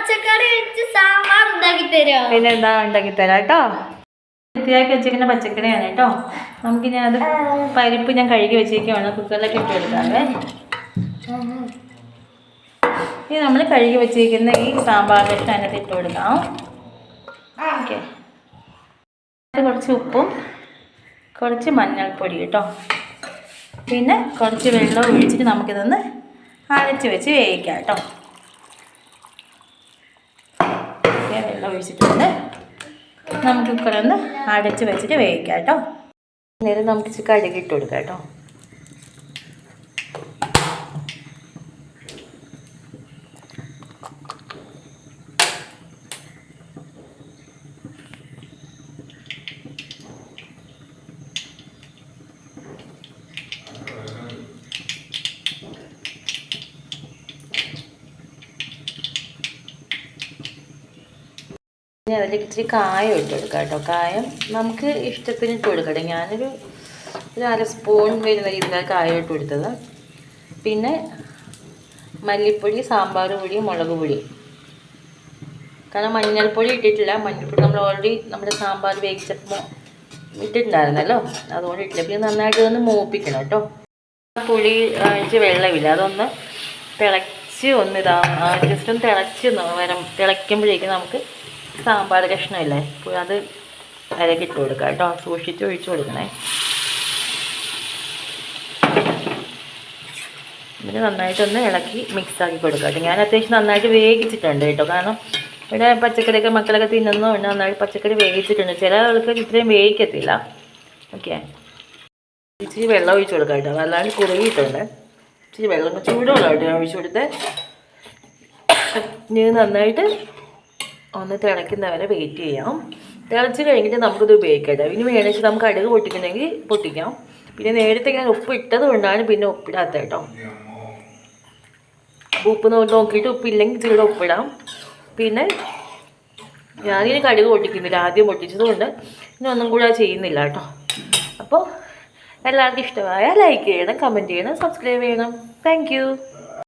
പച്ചക്കറി വെച്ച് സാമ്പാർ ഉണ്ടാക്കി തരാം. പിന്നെ എന്താ ഉണ്ടാക്കി തരാം കേട്ടോ. വൃത്തിയാക്കി വെച്ചിരിക്കുന്ന പച്ചക്കറിയാണ് കേട്ടോ. നമുക്ക് ഞാൻ അത് പരിപ്പ് ഞാൻ കഴുകി വെച്ചിരിക്കുകയാണ് കുക്കറിലേക്ക് ഇട്ട് കൊടുക്കാവേ. ഇനി നമ്മൾ കഴുകി വെച്ചിരിക്കുന്ന ഈ സാമ്പാർ കഷ്ണം അതിനകത്ത് ഇട്ട് കൊടുക്കാം. ഓക്കെ. കുറച്ച് ഉപ്പും കുറച്ച് മഞ്ഞൾപ്പൊടി കേട്ടോ. പിന്നെ കുറച്ച് വെള്ളം ഒഴിച്ചിട്ട് നമുക്കിതൊന്ന് അരച്ച് വെച്ച് വേവിക്കാം കേട്ടോ ഓക്കെ, വെള്ളം ഒഴിച്ചിട്ടുണ്ട്. നമുക്ക് കുക്കറൊന്ന് അടച്ച് വെച്ചിട്ട് വേവിക്കാം കേട്ടോ. നേരം നമുക്ക് ഇച്ചിരി കടുക് കൊടുക്കാം കേട്ടോ. ഇനി അതിലേക്ക് ഇത്തിരി കായം ഇട്ട് കൊടുക്കാം കേട്ടോ. കായം നമുക്ക് ഇഷ്ടത്തിന് ഇട്ട് കൊടുക്കട്ടെ ഞാനൊരു ഒരു അര സ്പൂൺ വരുന്ന രീതിയിലാണ് കായം ഇട്ട് കൊടുത്തത്. പിന്നെ മല്ലിപ്പൊടി സാമ്പാർ പൊടി മുളക് പൊടി. കാരണം മഞ്ഞൾപ്പൊടി ഇട്ടിട്ടില്ല. മഞ്ഞൾപ്പൊടി നമ്മൾ ഓൾറെഡി നമ്മുടെ സാമ്പാർ വേവിച്ചപ്പോൾ ഇട്ടിട്ടുണ്ടായിരുന്നല്ലോ. അതുകൊണ്ട് ഇട്ടില്ല. പിന്നെ നന്നായിട്ട് ഇതൊന്ന് മൂപ്പിക്കണം കേട്ടോ. പുളി വെള്ളമില്ല? അതൊന്ന് തിളച്ച് ഒന്ന് ഇതാ ജസ്റ്റ് ഒന്ന് തിളച്ച് വരം തിളയ്ക്കുമ്പോഴേക്കും നമുക്ക് സാമ്പാർ കഷ്ണമില്ലേ? അപ്പോൾ അത് അതിലേക്ക് ഇട്ട് കൊടുക്കുക കേട്ടോ. സൂക്ഷിച്ച് ഒഴിച്ചു കൊടുക്കണേ. ഇതിന് നന്നായിട്ടൊന്ന് ഇളക്കി മിക്സ് ആക്കി കൊടുക്കുക കേട്ടോ. ഞാൻ അത്യാവശ്യം നന്നായിട്ട് വേവിച്ചിട്ടുണ്ട് കേട്ടോ. കാരണം ഇവിടെ പച്ചക്കറിയൊക്കെ മക്കളൊക്കെ തിന്നുന്നതുകൊണ്ട് നന്നായിട്ട് പച്ചക്കറി വേവിച്ചിട്ടുണ്ട്. ചില ആൾക്ക് ഇത്രയും വേവിക്കത്തില്ല. ഓക്കെ. ഇച്ചിരി വെള്ളം ഒഴിച്ച് കൊടുക്കുക കേട്ടോ. അല്ലാണ്ട് കുറുകിയിട്ടുണ്ട്. ഇച്ചിരി വെള്ളം ചൂടുവെള്ളം കേട്ടോ ഒഴിച്ച് കൊടുത്ത് ഇനി നന്നായിട്ട് ഒന്ന് തിളയ്ക്കുന്നവരെ വെയിറ്റ് ചെയ്യാം. തിളച്ച് കഴിഞ്ഞിട്ട് നമുക്കിത് ഉപയോഗിക്കാം ഇനി വേണമെങ്കിൽ നമുക്ക് അടുക് പൊട്ടിക്കണമെങ്കിൽ പൊട്ടിക്കാം. പിന്നെ നേരത്തെ ഞാൻ ഉപ്പ് ഇട്ടത് കൊണ്ടാണ് പിന്നെ ഉപ്പിടാത്ത കേട്ടോ. ഉപ്പ് നോക്കിയിട്ട് ഉപ്പില്ലെങ്കിൽ ചൂട് ഉപ്പിടാം. പിന്നെ ഞാനിനി കടുക് പൊട്ടിക്കുന്നില്ല. ആദ്യം പൊട്ടിച്ചത് കൊണ്ട് ഇനി ഒന്നും കൂടെ ചെയ്യുന്നില്ല കേട്ടോ. അപ്പോൾ എല്ലാവർക്കും ഇഷ്ടമായ ലൈക്ക് ചെയ്യണം കമന്റ് ചെയ്യണം സബ്സ്ക്രൈബ് ചെയ്യണം. താങ്ക്